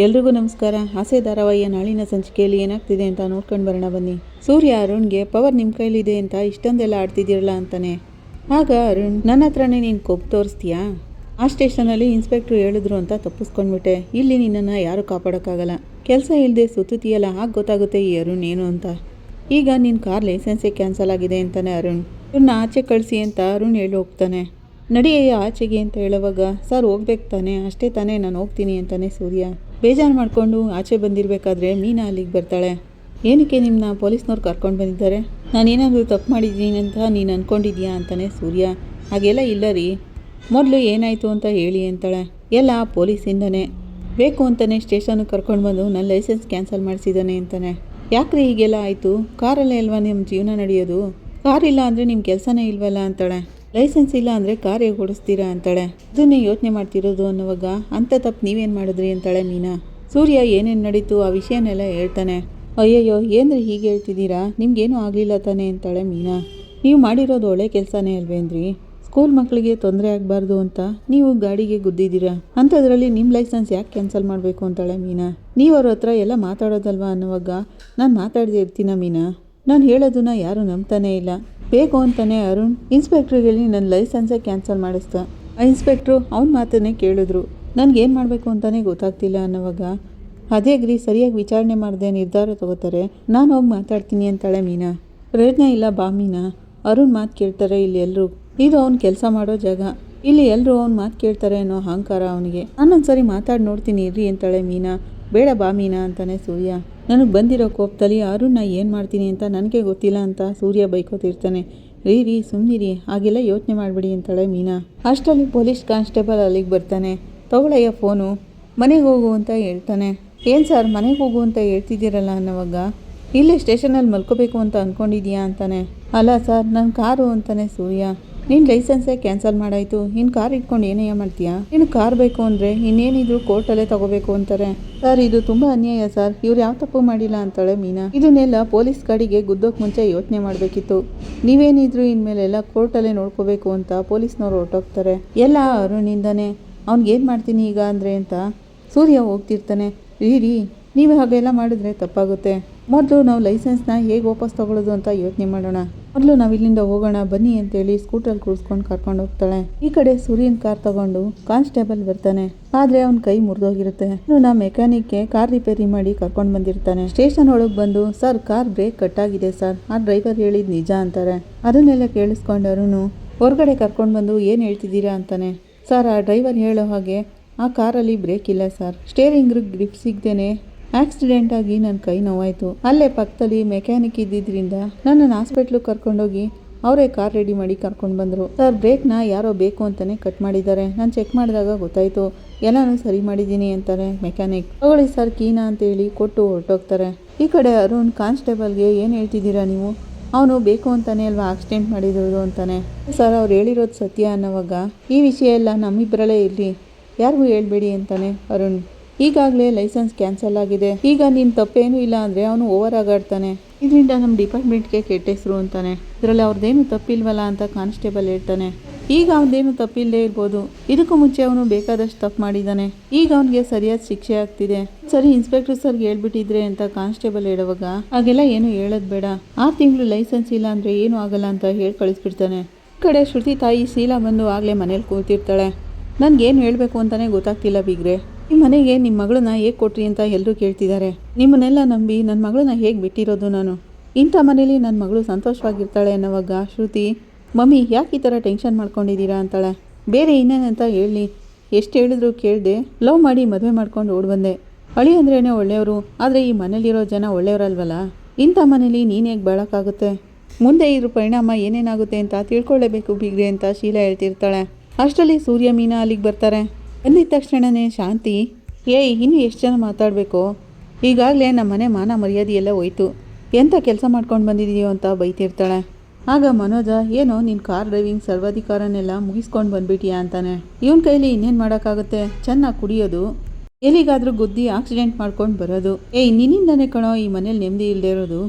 ಎಲ್ರಿಗೂ ನಮಸ್ಕಾರ. ಆಸೆ ಧಾರಾವಾಹಿಯ ನಾಳಿನ ಸಂಚಿಕೆಯಲ್ಲಿ ಏನಾಗ್ತಿದೆ ಅಂತ ನೋಡ್ಕೊಂಡು ಬರೋಣ ಬನ್ನಿ. ಸೂರ್ಯ ಅರುಣ್ಗೆ ಪವರ್ ನಿಮ್ಮ ಕೈಲಿದೆ ಅಂತ ಇಷ್ಟೊಂದೆಲ್ಲ ಆಡ್ತಿದ್ದೀರಲ್ಲ ಅಂತಾನೆ. ಆಗ ಅರುಣ್, ನನ್ನ ಹತ್ರನೇ ನೀನು ಕೊಬ್ಬು ತೋರಿಸ್ತೀಯಾ? ಆ ಸ್ಟೇಷನಲ್ಲಿ ಇನ್ಸ್ಪೆಕ್ಟ್ರು ಹೇಳಿದ್ರು ಅಂತ ತಪ್ಪಿಸ್ಕೊಂಡ್ಬಿಟ್ಟೆ. ಇಲ್ಲಿ ನಿನ್ನನ್ನು ಯಾರು ಕಾಪಾಡೋಕ್ಕಾಗಲ್ಲ. ಕೆಲಸ ಇಲ್ಲದೆ ಸುತ್ತುತ್ತೀಯಲ್ಲ ಹಾಗೆ ಗೊತ್ತಾಗುತ್ತೆ ಈ ಅರುಣ್ ಏನು ಅಂತ. ಈಗ ನಿನ್ನ ಕಾರ್ ಲೈಸೆನ್ಸೇ ಕ್ಯಾನ್ಸಲ್ ಆಗಿದೆ ಅಂತಾನೆ ಅರುಣ್. ಇವ್ರನ್ನ ಆಚೆ ಕಳಿಸಿ ಅಂತ ಅರುಣ್ ಹೇಳಿ ಹೋಗ್ತಾನೆ. ನಡೆಯ ಆಚೆಗೆ ಅಂತ ಹೇಳುವಾಗ, ಸರ್, ಹೋಗ್ಬೇಕು ತಾನೆ. ಅಷ್ಟೇ ತಾನೇ, ನಾನು ಹೋಗ್ತೀನಿ ಅಂತಾನೆ ಸೂರ್ಯ. ಬೇಜಾರು ಮಾಡಿಕೊಂಡು ಆಚೆ ಬಂದಿರಬೇಕಾದ್ರೆ ಮೀನಾ ಅಲ್ಲಿಗೆ ಬರ್ತಾಳೆ. ಏನಕ್ಕೆ ನಿಮ್ಮನ್ನ ಪೊಲೀಸ್ನವ್ರು ಕರ್ಕೊಂಡು ಬಂದಿದ್ದಾರೆ? ನಾನೇನಾದರೂ ತಪ್ಪು ಮಾಡಿದ್ದೀನಿ ಅಂತ ನೀನು ಅಂದ್ಕೊಂಡಿದ್ಯಾ ಅಂತಾನೆ ಸೂರ್ಯ. ಹಾಗೆಲ್ಲ ಇಲ್ಲ ರೀ. ಮೊದಲು ಏನಾಯಿತು ಅಂತ ಹೇಳಿ ಅಂತಾಳೆ. ಎಲ್ಲ ಪೊಲೀಸಿಂದನೇ. ಬೇಕು ಅಂತಲೇ ಸ್ಟೇಷನ್ಗೆ ಕರ್ಕೊಂಡು ಬಂದು ನನ್ನ ಲೈಸೆನ್ಸ್ ಕ್ಯಾನ್ಸಲ್ ಮಾಡಿಸಿದ್ದಾನೆ ಅಂತಾನೆ. ಯಾಕ್ರಿ ಹೀಗೆಲ್ಲ ಆಯಿತು? ಕಾರಲ್ಲೇ ಅಲ್ವಾ ನಿಮ್ಮ ಜೀವನ ನಡೆಯೋದು? ಕಾರ್ ಇಲ್ಲ ಅಂದರೆ ನಿಮ್ಮ ಕೆಲಸನೇ ಇಲ್ವಲ್ಲ ಅಂತಾಳೆ. ಲೈಸೆನ್ಸ್ ಇಲ್ಲ ಅಂದರೆ ಕಾರ್ ಹೇಗೆ ಅಂತಾಳೆ. ಅದನ್ನೇ ಯೋಚನೆ ಮಾಡ್ತಿರೋದು ಅನ್ನುವಾಗ ಅಂಥ ತಪ್ಪು ನೀವೇನು ಮಾಡಿದ್ರಿ? ಅಂತಾಳೆ ಮೀನಾ. ಸೂರ್ಯ ಏನೇನು ನಡೀತು ಆ ವಿಷಯನೆಲ್ಲ ಹೇಳ್ತಾನೆ. ಅಯ್ಯಯ್ಯೋ, ಏನ್ರಿ ಹೀಗೆ ಹೇಳ್ತಿದ್ದೀರಾ? ನಿಮ್ಗೇನು ಆಗಲಿಲ್ಲ ತಾನೇ, ಅಂತಾಳೆ ಮೀನಾ. ನೀವು ಮಾಡಿರೋದು ಒಳ್ಳೆ ಕೆಲಸನೇ ಅಲ್ವೇನ್ರಿ ಸ್ಕೂಲ್ ಮಕ್ಕಳಿಗೆ ತೊಂದರೆ ಆಗಬಾರ್ದು ಅಂತ ನೀವು ಗಾಡಿಗೆ ಗುದ್ದಿದ್ದೀರಾ? ಅಂಥದ್ರಲ್ಲಿ ನಿಮ್ಮ ಲೈಸೆನ್ಸ್ ಯಾಕೆ ಕ್ಯಾನ್ಸಲ್ ಮಾಡಬೇಕು? ಅಂತಾಳೆ ಮೀನಾ. ನೀವು ಅವ್ರ ಹತ್ರ ಎಲ್ಲ ಮಾತಾಡೋದಲ್ವಾ ಅನ್ನುವಾಗ ನಾನು ಮಾತಾಡದೇ ಇರ್ತೀನ ಮೀನಾ? ನಾನು ಹೇಳೋದನ್ನ ಯಾರೂ ನಂಬ್ತಾನೇ ಇಲ್ಲ. ಬೇಕು ಅಂತಾನೆ ಅರುಣ್ ಇನ್ಸ್ಪೆಕ್ಟ್ರಿಗೆ ಹೇಳಿ ನನ್ನ ಲೈಸೆನ್ಸೇ ಕ್ಯಾನ್ಸಲ್ ಮಾಡಿಸ್ದ. ಆ ಇನ್ಸ್ಪೆಕ್ಟ್ರು ಅವ್ನ ಮಾತನ್ನೇ ಕೇಳಿದ್ರು. ನನಗೇನು ಮಾಡಬೇಕು ಅಂತಾನೆ ಗೊತ್ತಾಗ್ತಿಲ್ಲ ಅನ್ನೋವಾಗ, ಅದೇ ಗ್ರೀ ಸರಿಯಾಗಿ ವಿಚಾರಣೆ ಮಾಡದೆ, ನಿರ್ಧಾರ ತಗೋತಾರೆ. ನಾನು ಹೋಗಿ ಮಾತಾಡ್ತೀನಿ ಅಂತಾಳೆ ಮೀನಾ. ಪ್ರಯತ್ನ ಇಲ್ಲ ಬಾ ಮೀನಾ. ಅರುಣ್ ಮಾತು ಕೇಳ್ತಾರೆ ಇಲ್ಲಿ ಎಲ್ಲರೂ ಇದು ಅವ್ನು ಕೆಲಸ ಮಾಡೋ ಜಾಗ. ಇಲ್ಲಿ ಎಲ್ಲರೂ ಅವ್ನು ಮಾತು ಕೇಳ್ತಾರೆ ಅನ್ನೋ ಅಹಂಕಾರ ಅವನಿಗೆ. ನಾನೊಂದ್ಸರಿ ಮಾತಾಡಿ ನೋಡ್ತೀನಿ ಇರ್ರಿ ಅಂತಾಳೆ ಮೀನಾ. ಬೇಡ ಬಾ ಮೀನಾ ಅಂತಾನೆ ಸೂರ್ಯ. ನನಗೆ ಬಂದಿರೋ ಕೋಪದಲ್ಲಿ ಅರುಣ್ನ ಏನು ಮಾಡ್ತೀನಿ ಅಂತ ನನಗೆ ಗೊತ್ತಿಲ್ಲ ಅಂತ ಸೂರ್ಯ ಬೈಕೋತಿರ್ತಾನೆ. ರೀ ರೀ ಸುಮ್ಮನಿರಿ ಹಾಗೆಲ್ಲ ಯೋಚನೆ ಮಾಡಬೇಡಿ ಅಂತಾಳೆ ಮೀನಾ. ಅಷ್ಟರಲ್ಲಿ ಪೊಲೀಸ್ ಕಾನ್ಸ್ಟೇಬಲ್ ಅಲ್ಲಿಗೆ ಬರ್ತಾನೆ. ತಗೊಳ್ಳಯ್ಯ ಫೋನು, ಮನೆಗೆ ಹೋಗು ಅಂತ ಹೇಳ್ತಾನೆ. ಏನು ಸರ್, ಮನೆಗೆ ಹೋಗು ಅಂತ ಹೇಳ್ತಿದ್ದೀರಲ್ಲ ಅನ್ನೋವಾಗ? ಇಲ್ಲೇ ಸ್ಟೇಷನಲ್ಲಿ ಮಲ್ಕೋಬೇಕು ಅಂತ ಅಂದ್ಕೊಂಡಿದ್ಯಾ ಅಂತಾನೆ. ಅಲ್ಲ ಸರ್ ನನ್ನ ಕಾರು ಅಂತಾನೆ ಸೂರ್ಯ. ನಿನ್ನ ಲೈಸೆನ್ಸೇ ಕ್ಯಾನ್ಸಲ್ ಮಾಡಾಯಿತು. ಇನ್ನು ಕಾರ್ ಇಟ್ಕೊಂಡು ಏನಯ್ಯ ಮಾಡ್ತೀಯಾ? ನೀನು ಕಾರ್ ಬೇಕು ಅಂದರೆ ಇನ್ನೇನಿದ್ರು ಕೋರ್ಟಲ್ಲೇ ತಗೋಬೇಕು ಅಂತಾರೆ. ಸರ್, ಇದು ತುಂಬ ಅನ್ಯಾಯ ಸರ್. ಇವ್ರು ಯಾವ ತಪ್ಪು ಮಾಡಿಲ್ಲ ಅಂತಾಳೆ ಮೀನಾ. ಇದನ್ನೆಲ್ಲ ಪೊಲೀಸ್ ಗಾಡಿಗೆ ಗುದ್ದೋಕ್ ಮುಂಚೆ ಯೋಚನೆ ಮಾಡಬೇಕಿತ್ತು. ನೀವೇನಿದ್ರು ಇನ್ಮೇಲೆಲ್ಲ ಕೋರ್ಟಲ್ಲೇ ನೋಡ್ಕೋಬೇಕು ಅಂತ ಪೊಲೀಸ್ನವ್ರು ಹೊರಟೋಗ್ತಾರೆ. ಎಲ್ಲ ಅರುಣಿಂದನೇ. ಅವ್ನಿಗೇನು ಮಾಡ್ತೀನಿ ಈಗ ಅಂದರೆ ಅಂತ ಸೂರ್ಯ ಹೋಗ್ತಿರ್ತಾನೆ. ರೀ ರೀ, ನೀವು ಹಾಗೆಲ್ಲ ಮಾಡಿದ್ರೆ ತಪ್ಪಾಗುತ್ತೆ. ಮೊದಲು ನಾವು ಲೈಸೆನ್ಸ್ನ ಹೇಗೆ ವಾಪಸ್ ತಗೊಳ್ಳೋದು ಅಂತ ಯೋಚನೆ ಮಾಡೋಣ. ಮೊದಲು ನಾವು ಇಲ್ಲಿಂದ ಹೋಗೋಣ, ಬನ್ನಿ ಅಂತೇಳಿ ಸ್ಕೂಟಲ್ಲಿ ಕೂರಿಸ್ಕೊಂಡು ಕರ್ಕೊಂಡು ಹೋಗ್ತಾಳೆ. ಈ ಕಡೆ ಸೂರ್ಯನ್ ಕಾರ್ ತಗೊಂಡು ಕಾನ್ಸ್ಟೇಬಲ್ ಬರ್ತಾನೆ. ಆದ್ರೆ ಅವನ ಕೈ ಮುರಿದೋಗಿರುತ್ತೆ. ನಾ ಮೆಕ್ಯಾನಿಕ್ಗೆ ಕಾರ್ ರಿಪೇರಿ ಮಾಡಿ ಕರ್ಕೊಂಡು ಬಂದಿರ್ತಾನೆ. ಸ್ಟೇಷನ್ ಒಳಗೆ ಬಂದು, ಸರ್, ಕಾರ್ ಬ್ರೇಕ್ ಕಟ್ ಆಗಿದೆ ಸರ್. ಆ ಡ್ರೈವರ್ ಹೇಳಿದ್ ನಿಜ ಅಂತಾರೆ. ಅದನ್ನೆಲ್ಲ ಕೇಳಿಸ್ಕೊಂಡರು ಹೊರಗಡೆ ಕರ್ಕೊಂಡು ಬಂದು ಏನು ಹೇಳ್ತಿದ್ದೀರಾ? ಅಂತಾನೆ. ಸರ್, ಆ ಡ್ರೈವರ್ ಹೇಳೋ ಹಾಗೆ ಆ ಕಾರಲ್ಲಿ ಬ್ರೇಕ್ ಇಲ್ಲ, ಸರ್. ಸ್ಟೇರಿಂಗ್ ಗ್ರಿಪ್ ಸಿಗ್ದೇನೆ ಆಕ್ಸಿಡೆಂಟ್ ಆಗಿ ನನ್ನ ಕೈ ನೋವಾಯಿತು. ಅಲ್ಲೇ ಪಕ್ಕದಲ್ಲಿ ಮೆಕ್ಯಾನಿಕ್ ಇದ್ದಿದ್ರಿಂದ ನನ್ನನ್ನು ಹಾಸ್ಪಿಟ್ಲಿಗೆ ಕರ್ಕೊಂಡೋಗಿ ಅವರೇ ಕಾರ್ ರೆಡಿ ಮಾಡಿ ಕರ್ಕೊಂಡು ಬಂದರು. ಸರ್ ಬ್ರೇಕ್ನ ಯಾರೋ ಬೇಕು ಅಂತಲೇ ಕಟ್ ಮಾಡಿದ್ದಾರೆ. ನಾನು ಚೆಕ್ ಮಾಡಿದಾಗ ಗೊತ್ತಾಯಿತು, ಎಲ್ಲನೂ ಸರಿ ಮಾಡಿದ್ದೀನಿ ಅಂತಾರೆ ಮೆಕ್ಯಾನಿಕ್ ತಗೊಳ್ಳಿ ಸರ್ ಕೀನಾ ಅಂತೇಳಿ ಕೊಟ್ಟು ಹೊರಟೋಗ್ತಾರೆ. ಈ ಕಡೆ ಅರುಣ್ ಕಾನ್ಸ್ಟೇಬಲ್ಗೆ ಏನು ಹೇಳ್ತಿದ್ದೀರಾ ನೀವು? ಅವನು ಬೇಕು ಅಂತಾನೆ ಅಲ್ವಾ ಆಕ್ಸಿಡೆಂಟ್ ಮಾಡಿರೋದು ಅಂತಾನೆ? ಸರ್ ಅವ್ರು ಹೇಳಿರೋದು ಸತ್ಯ ಅನ್ನೋವಾಗ ಈ ವಿಷಯ ಎಲ್ಲ ನಮ್ಮಿಬ್ಬರಲ್ಲೇ ಇರಲಿ. ಯಾರಿಗೂ ಹೇಳಬೇಡಿ ಅಂತಾನೆ ಅರುಣ್. ಈಗಾಗಲೇ ಲೈಸೆನ್ಸ್ ಕ್ಯಾನ್ಸಲ್ ಆಗಿದೆ. ಈಗ ನಿನ್ನ ತಪ್ಪೇನು ಇಲ್ಲ ಅಂದರೆ ಅವನು ಓವರ್ ಆಗಾಡ್ತಾನೆ. ಇದರಿಂದ ನಮ್ಮ ಡಿಪಾರ್ಟ್ಮೆಂಟ್ಗೆ ಕೆಟ್ಟ ಹೆಸರು ಅಂತಾನೆ. ಇದರಲ್ಲಿ ಅವ್ರದ್ದೇನು ತಪ್ಪಿಲ್ವಲ್ಲ ಅಂತ ಕಾನ್ಸ್ಟೇಬಲ್ ಹೇಳ್ತಾನೆ. ಈಗ ಅವನದೇನು ತಪ್ಪಿಲ್ಲದೇ ಇರ್ಬೋದು. ಇದಕ್ಕೂ ಮುಂಚೆ ಅವನು ಬೇಕಾದಷ್ಟು ತಪ್ಪು ಮಾಡಿದ್ದಾನೆ ಈಗ ಅವನಿಗೆ ಸರಿಯಾದ ಶಿಕ್ಷೆ ಆಗ್ತಿದೆ. ಸರಿ ಇನ್ಸ್ಪೆಕ್ಟರ್ ಸರ್ ಹೇಳ್ಬಿಟ್ಟಿದ್ರೆ ಅಂತ ಕಾನ್ಸ್ಟೇಬಲ್ ಹೇಳುವಾಗ, ಹಾಗೆಲ್ಲ ಏನು ಹೇಳೋದು ಬೇಡ. ಆರು ತಿಂಗಳು ಲೈಸೆನ್ಸ್ ಇಲ್ಲ ಅಂದರೆ ಏನೂ ಆಗಲ್ಲ ಅಂತ ಹೇಳಿ ಕಳಿಸ್ಬಿಡ್ತಾನೆ. ಕಡೆ ಶ್ರುತಿ ತಾಯಿ ಶೀಲಾ ಬಂದು ಆಗಲೇ ಮನೇಲಿ ಕೂತಿರ್ತಾಳೆ. ನನಗೇನು ಹೇಳಬೇಕು ಅಂತಲೇ ಗೊತ್ತಾಗ್ತಿಲ್ಲ ಬಿಗ್ರೆ. ಈ ಮನೆಗೆ ನಿಮ್ಮ ಮಗಳನ್ನ ಹೇಗೆ ಕೊಟ್ರಿ ಅಂತ ಎಲ್ಲರೂ ಕೇಳ್ತಿದ್ದಾರೆ. ನಿಮ್ಮನ್ನೆಲ್ಲ ನಂಬಿ ನನ್ನ ಮಗಳನ್ನ ಹೇಗೆ ಬಿಟ್ಟಿರೋದು ನಾನು? ಇಂಥ ಮನೇಲಿ ನನ್ನ ಮಗಳು ಸಂತೋಷವಾಗಿರ್ತಾಳೆ ಅನ್ನೋವಾಗ ಶ್ರುತಿ, ಮಮ್ಮಿ, ಯಾಕೆ ಈ ಥರ ಟೆನ್ಷನ್ ಮಾಡ್ಕೊಂಡಿದ್ದೀರಾ? ಅಂತಾಳೆ. ಬೇರೆ ಇನ್ನೇನಂತ ಹೇಳಿ. ಎಷ್ಟು ಹೇಳಿದ್ರು ಕೇಳಿದೆ, ಲವ್ ಮಾಡಿ ಮದುವೆ ಮಾಡ್ಕೊಂಡು ಓಡ್ ಬಂದೆ. ಅಳಿ ಅಂದ್ರೇ ಒಳ್ಳೆಯವರು, ಆದರೆ ಈ ಮನೇಲಿರೋ ಜನ ಒಳ್ಳೆಯವರಲ್ವಲ್ಲ? ಇಂಥ ಮನೇಲಿ ನೀನು ಹೇಗೆ ಬಾಳೋಕ್ಕಾಗುತ್ತೆ? ಮುಂದೆ ಇದ್ರ ಪರಿಣಾಮ ಏನೇನಾಗುತ್ತೆ ಅಂತ ತಿಳ್ಕೊಳ್ಳೇಬೇಕು ಬಿಗ್ರೆ, ಅಂತ ಶೀಲಾ ಹೇಳ್ತಿರ್ತಾಳೆ. ಅಷ್ಟರಲ್ಲಿ ಸೂರ್ಯ ಮೀನಾ ಅಲ್ಲಿಗೆ ಬರ್ತಾರೆ. ಬಂದಿದ ತಕ್ಷಣನೇ ಶಾಂತಿ, ಏಯ್, ಇನ್ನು ಎಷ್ಟು ಜನ ಮಾತಾಡಬೇಕು? ಈಗಾಗಲೇ ನಮ್ಮ ಮನೆ ಮಾನ ಮರ್ಯಾದೆ ಎಲ್ಲ ಹೋಯ್ತು. ಎಂಥ ಕೆಲಸ ಮಾಡ್ಕೊಂಡು ಬಂದಿದೆಯೋ ಅಂತ ಬೈತಿರ್ತಾಳೆ ಆಗ ಮನೋಜ, ಏನೋ ನಿನ್ನ ಕಾರ್ ಡ್ರೈವಿಂಗ್ ಸರ್ವಾಧಿಕಾರನೆಲ್ಲ ಮುಗಿಸ್ಕೊಂಡು ಬಂದ್ಬಿಟ್ಟಿಯಾ ಅಂತಾನೆ. ಇವನ ಕೈಲಿ ಇನ್ನೇನು ಮಾಡೋಕ್ಕಾಗುತ್ತೆ? ಚೆನ್ನಾಗಿ ಕುಡಿಯೋದು. ಎಲ್ಲಿಗಾದರೂ ಗುದ್ದಿ ಆಕ್ಸಿಡೆಂಟ್ ಮಾಡ್ಕೊಂಡು ಬರೋದು. ಏಯ್, ನಿನ್ನಿಂದಾನೇ ಕಣೋ, ಈ ಮನೇಲಿ ನೆಮ್ಮದಿ ಇಲ್ಲದೆ ಇರೋದು.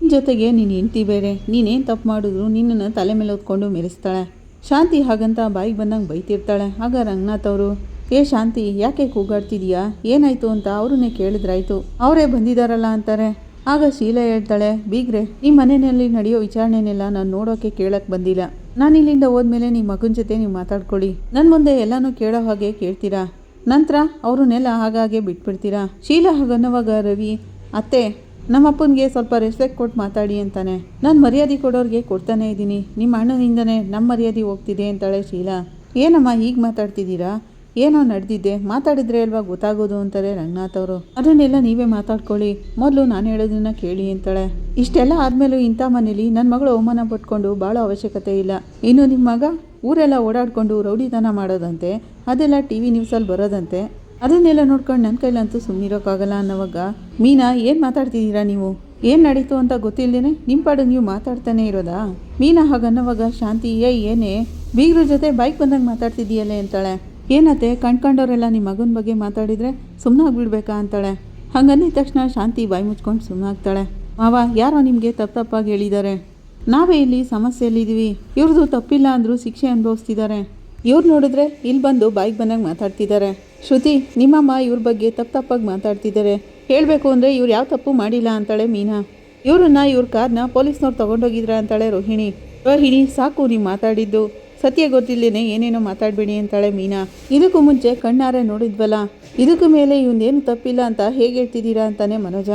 ನಿನ್ನ ಜೊತೆಗೆ ನೀನು ಹೆಂಡ್ತಿ ಬೇರೆ. ನೀನೇನು ತಪ್ಪು ಮಾಡಿದ್ರು ನಿನ್ನನ್ನು ತಲೆ ಮೇಲೆ ಹೊತ್ಕೊಂಡು ಮೆರೆಸ್ತಾಳೆ. ಶಾಂತಿ ಹಾಗಂತ ಬಾಯಿಗೆ ಬಂದಂಗೆ ಬೈತಿರ್ತಾಳೆ ಆಗ ರಂಗನಾಥ್ ಅವರು ಏ ಶಾಂತಿ, ಯಾಕೆ ಕೂಗಾಡ್ತಿದೀಯಾ? ಏನಾಯ್ತು ಅಂತ ಅವ್ರನ್ನೇ ಕೇಳಿದ್ರಾಯ್ತು. ಅವರೇ ಬಂದಿದಾರಲ್ಲ ಅಂತಾರೆ. ಆಗ ಶೀಲಾ ಹೇಳ್ತಾಳೆ, ಬೀಗ್ರೆ ನಿಮ್ಮ ಮನೆಯಲ್ಲಿ ನಡೆಯೋ ವಿಚಾರಣೆನೆಲ್ಲ ನಾನು ನೋಡೋಕೆ ಕೇಳಕ್ ಬಂದಿಲ್ಲ. ನಾನು ಇಲ್ಲಿಂದ ಹೋದ್ಮೇಲೆ ನಿಮ್ಮ ಮಗನ ಜೊತೆ ನೀವು ಮಾತಾಡ್ಕೊಳ್ಳಿ. ನನ್ನ ಮುಂದೆ ಎಲ್ಲನೂ ಕೇಳೋ ಹಾಗೆ ಕೇಳ್ತೀರಾ? ನಂತರ ಅವ್ರನ್ನೆಲ್ಲ ಹಾಗಾಗೆ ಬಿಟ್ಬಿಡ್ತೀರಾ? ಶೀಲಾ ಹಾಗನ್ನವಾಗ ರವಿ, ಅತ್ತೆ, ನಮ್ಮಪ್ಪನಿಗೆ ಸ್ವಲ್ಪ ರೆಸ್ಪೆಕ್ಟ್ ಕೊಟ್ಟು ಮಾತಾಡಿ ಅಂತಾನೆ. ನಾನು ಮರ್ಯಾದೆ ಕೊಡೋರಿಗೆ ಕೊಡ್ತಾನೆ ಇದ್ದೀನಿ. ನಿಮ್ಮ ಅಣ್ಣನಿಂದನೇ ನಮ್ಮ ಮರ್ಯಾದೆ ಹೋಗ್ತಿದೆ ಅಂತಾಳೆ ಶೀಲಾ. ಏನಮ್ಮ ಹೀಗೆ ಮಾತಾಡ್ತಿದ್ದೀರಾ? ಏನೋ ನಡೆದಿದ್ದೆ ಮಾತಾಡಿದ್ರೆ ಅಲ್ವಾ ಗೊತ್ತಾಗೋದು ಅಂತಾರೆ ರಂಗನಾಥ್ ಅವರು. ಅದನ್ನೆಲ್ಲ ನೀವೇ ಮಾತಾಡ್ಕೊಳ್ಳಿ. ಮೊದಲು ನಾನು ಹೇಳೋದನ್ನ ಕೇಳಿ ಅಂತಾಳೆ. ಇಷ್ಟೆಲ್ಲ ಆದಮೇಲೂ ಇಂಥ ಮನೇಲಿ ನನ್ನ ಮಗಳು ಅವಮಾನ ಪಟ್ಕೊಂಡು ಭಾಳ ಅವಶ್ಯಕತೆ ಇಲ್ಲ. ಇನ್ನು ನಿಮ್ಮ ಮಗ ಊರೆಲ್ಲ ಓಡಾಡ್ಕೊಂಡು ರೌಡಿತನ ಮಾಡೋದಂತೆ, ಅದೆಲ್ಲ ಟಿ ವಿ ನ್ಯೂಸಲ್ಲಿ ಬರೋದಂತೆ, ಅದನ್ನೆಲ್ಲ ನೋಡ್ಕೊಂಡು ನನ್ನ ಕೈಲಂತೂ ಸುಮ್ಮನಿರೋಕ್ಕಾಗಲ್ಲ ಅನ್ನೋವಾಗ ಮೀನಾ, ಏನು ಮಾತಾಡ್ತಿದ್ದೀರಾ ನೀವು? ಏನು ನಡೀತು ಅಂತ ಗೊತ್ತಿಲ್ಲದೇನೆ ನಿಮ್ಮ ಪಾಡು ನೀವು ಮಾತಾಡ್ತಾನೆ ಇರೋದಾ? ಮೀನಾ ಹಾಗನ್ನೋವಾಗ ಶಾಂತಿ ಏ ಏನೇ? ಬೀಗ್ರ ಜೊತೆ ಬೈಕ್ ಬಂದಂಗೆ ಮಾತಾಡ್ತಿದ್ದೀಯಲ್ಲೇ ಅಂತಾಳೆ. ಏನತ್ತೆ, ಕಣ್ಕಂಡವರೆಲ್ಲ ನಿಮ್ಮ ಮಗನ ಬಗ್ಗೆ ಮಾತಾಡಿದರೆ ಸುಮ್ಮನಾಗ್ಬಿಡ್ಬೇಕಾ ಅಂತಾಳೆ. ಹಂಗನ್ನಿದ ತಕ್ಷಣ ಶಾಂತಿ ಬಾಯಿ ಮುಚ್ಕೊಂಡು ಸುಮ್ಮನಾಗ್ತಾಳೆ ಮಾವ, ಯಾರೋ ನಿಮಗೆ ತಪ್ಪು ತಪ್ಪಾಗಿ ಹೇಳಿದ್ದಾರೆ. ನಾವೇ ಇಲ್ಲಿ ಸಮಸ್ಯೆಯಲ್ಲಿದ್ದೀವಿ. ಇವ್ರದ್ದು ತಪ್ಪಿಲ್ಲ ಅಂದರೂ ಶಿಕ್ಷೆ ಅನುಭವಿಸ್ತಿದ್ದಾರೆ. ಇವ್ರು ನೋಡಿದ್ರೆ ಇಲ್ಲಿ ಬಂದು ಬಾಯಿಗೆ ಬಂದಾಗ ಮಾತಾಡ್ತಿದ್ದಾರೆ. ಶ್ರುತಿ, ನಿಮ್ಮಮ್ಮ ಇವ್ರ ಬಗ್ಗೆ ತಪ್ಪು ತಪ್ಪಾಗಿ ಮಾತಾಡ್ತಿದ್ದಾರೆ. ಹೇಳಬೇಕು ಅಂದರೆ ಇವ್ರು ಯಾವ ತಪ್ಪು ಮಾಡಿಲ್ಲ ಅಂತಾಳೆ ಮೀನಾ. ಇವ್ರನ್ನ ಇವ್ರ ಕಾರ್ನ ಪೊಲೀಸ್ನವ್ರು ತಗೊಂಡೋಗಿದ್ರ ಅಂತಾಳೆ ರೋಹಿಣಿ. ರೋಹಿಣಿ, ಸಾಕು ನೀವು ಮಾತಾಡಿದ್ದು. ಸತ್ಯ ಗೊತ್ತಿಲ್ಲೇನೆ, ಏನೇನೋ ಮಾತಾಡಬೇಡಿ ಅಂತಾಳೆ ಮೀನಾ. ಇದಕ್ಕೂ ಮುಂಚೆ ಕಣ್ಣಾರೆ ನೋಡಿದ್ವಲ್ಲ? ಇದಕ್ಕೂ ಮೇಲೆ ಇವನೇನು ತಪ್ಪಿಲ್ಲ ಅಂತ ಹೇಗೆ ಹೇಳ್ತಿದ್ದೀರಾ ಅಂತಾನೆ ಮನೋಜ.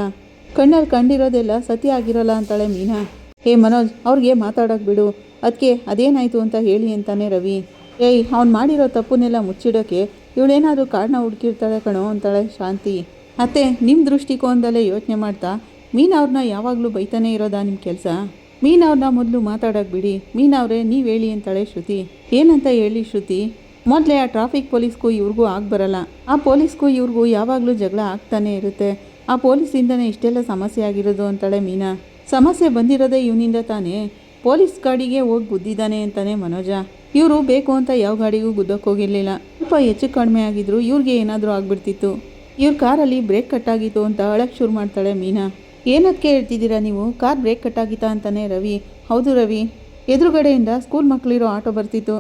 ಕಣ್ಣಲ್ಲಿ ಕಂಡಿರೋದೆಲ್ಲ ಸತ್ಯ ಆಗಿರೋಲ್ಲ ಅಂತಾಳೆ ಮೀನಾ. ಹೇ ಮನೋಜ್, ಅವ್ರಿಗೆ ಮಾತಾಡೋಕೆ ಬಿಡು. ಅದಕ್ಕೆ ಅದೇನಾಯಿತು ಅಂತ ಹೇಳಿ ಅಂತಾನೆ ರವಿ. ಏಯ್, ಅವ್ನು ಮಾಡಿರೋ ತಪ್ಪನ್ನೆಲ್ಲ ಮುಚ್ಚಿಡೋಕ್ಕೆ ಇವಳೇನಾದರೂ ಕಾರಣ ಹುಡುಕಿರ್ತಾಳೆ ಕಣೋ ಅಂತಾಳೆ ಶಾಂತಿ. ಮತ್ತೆ ನಿಮ್ಮ ದೃಷ್ಟಿಕೋನದಲ್ಲೇ ಯೋಚನೆ ಮಾಡ್ತಾ ಮೀನಾ ಅವ್ರನ್ನ ಯಾವಾಗಲೂ ಬೈತಾನೆ ಇರೋದಾ ನಿಮ್ಮ ಕೆಲಸ? ಮೀನಾ ಅವ್ರನ್ನ ಮೊದಲು ಮಾತಾಡೋಕೆ ಬಿಡಿ. ಮೀನವ್ರೆ ನೀವು ಹೇಳಿ ಅಂತಾಳೆ ಶ್ರುತಿ. ಏನಂತ ಹೇಳಿ ಶ್ರುತಿ? ಮೊದಲೇ ಆ ಟ್ರಾಫಿಕ್ ಪೊಲೀಸ್ಗೂ ಇವ್ರಿಗೂ ಆಗಿ ಬರಲ್ಲ. ಆ ಪೊಲೀಸ್ಗೂ ಇವ್ರಿಗೂ ಯಾವಾಗಲೂ ಜಗಳ ಆಗ್ತಾನೆ ಇರುತ್ತೆ. ಆ ಪೊಲೀಸಿಂದನೇ ಇಷ್ಟೆಲ್ಲ ಸಮಸ್ಯೆ ಆಗಿರೋದು ಅಂತಾಳೆ ಮೀನಾ. ಸಮಸ್ಯೆ ಬಂದಿರೋದೇ ಇವನಿಂದ ತಾನೇ. ಪೊಲೀಸ್ ಗಾಡಿಗೆ ಹೋಗಿ ಗುದ್ದಿದ್ದಾನೆ ಅಂತಾನೆ ಮನೋಜ. ಇವರು ಬೇಕು ಅಂತ ಯಾವ ಗಾಡಿಗೂ ಗುದ್ದಕ್ಕೆ ಹೋಗಿರಲಿಲ್ಲ. ಸ್ವಲ್ಪ ಹೆಚ್ಚು ಕಡಿಮೆ ಆಗಿದ್ರು ಇವ್ರಿಗೆ ಏನಾದರೂ ಆಗ್ಬಿಡ್ತಿತ್ತು. ಇವ್ರ ಕಾರಲ್ಲಿ ಬ್ರೇಕ್ ಕಟ್ಟಾಗಿತ್ತು ಅಂತ ಅಳಕ್ಕೆ ಶುರು ಮಾಡ್ತಾಳೆ ಮೀನಾ. ಏನಕ್ಕೆ ಹೇಳ್ತಿದ್ದೀರಾ ನೀವು? ಕಾರ್ ಬ್ರೇಕ್ ಕಟ್ಟಾಗಿತ್ತಾ ಅಂತಾನೆ ರವಿ. ಹೌದು ರವಿ. ಎದುರುಗಡೆಯಿಂದ ಸ್ಕೂಲ್ ಮಕ್ಕಳಿರೋ ಆಟೋ ಬರ್ತಿತ್ತು.